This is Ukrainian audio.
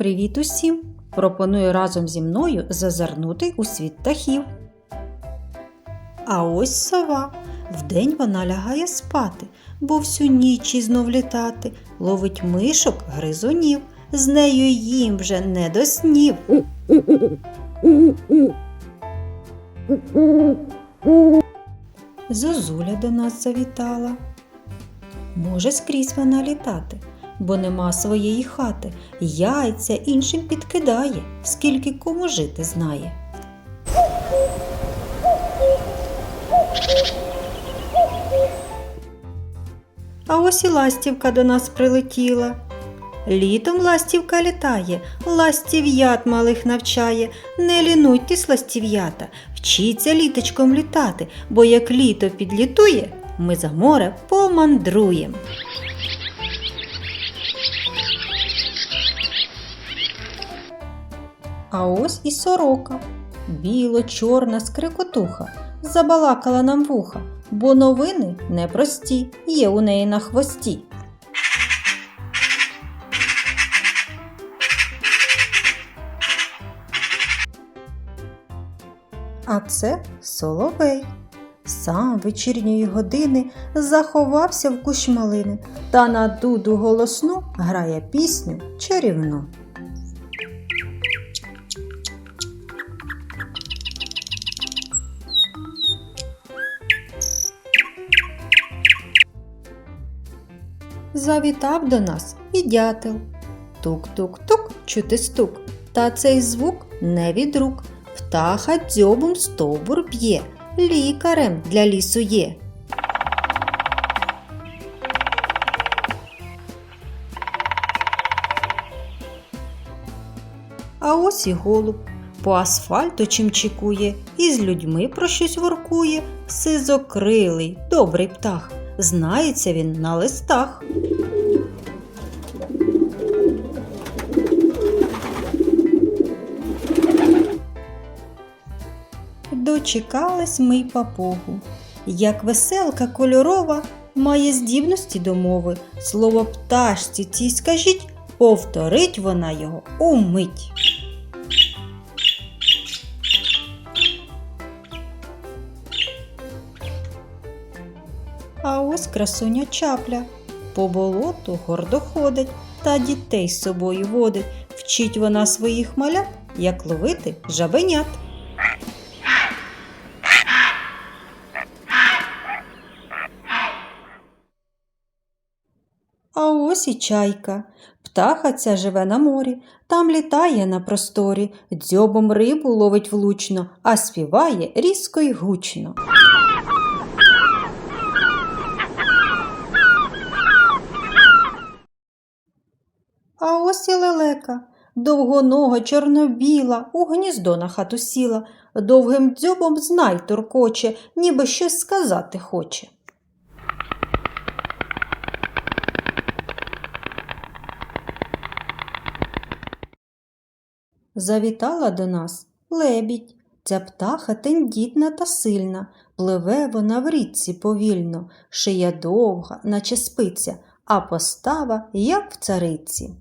Привіт усім! Пропоную разом зі мною зазирнути у світ птахів. А ось сова. Вдень вона лягає спати, бо всю ніч і знов літати, ловить мишок, гризунів, з нею їм вже не до снів. Зозуля до нас завітала. Може скрізь вона літати, бо нема своєї хати, яйця іншим підкидає, скільки кому жити знає. А ось і ластівка до нас прилетіла. Літом ластівка літає, ластів'ят малих навчає. Не лінуйтесь, ластів'ята, вчіться літочком літати, бо як літо підлітує, ми за море помандруєм. А ось і сорока, біло-чорна скрикотуха, забалакала нам вуха, бо новини непрості, є у неї на хвості. А це соловей. Сам вечірньої години заховався в кущ малини та на дуду голосну грає пісню чарівну. Завітав до нас і дятел. Тук-тук-тук, чути стук. Та цей звук не від рук. Птаха дзьобом стовбур б'є, лікарем для лісу є. А ось і голуб. По асфальту чимчикує, і з людьми про щось воркує. Сизокрилий, добрий птах. Знається він на листах. Дочекались ми й папугу. Як веселка кольорова має здібності до мови. Слово пташці цій скажіть, повторить вона його умить. А ось красуня чапля. По болоту гордо ходить та дітей з собою водить. Вчить вона своїх малят, як ловити жабенят. А ось і чайка. Птаха ця живе на морі, там літає на просторі, дзьобом рибу ловить влучно, а співає різко й гучно. А ось і лелека, довгонога, чорнобіла, у гніздо на хату сіла, довгим дзьобом знай туркоче, ніби щось сказати хоче. Завітала до нас лебідь. Ця птаха тендітна та сильна, пливе вона в річці повільно, шия довга, наче спиця, а постава, як в цариці.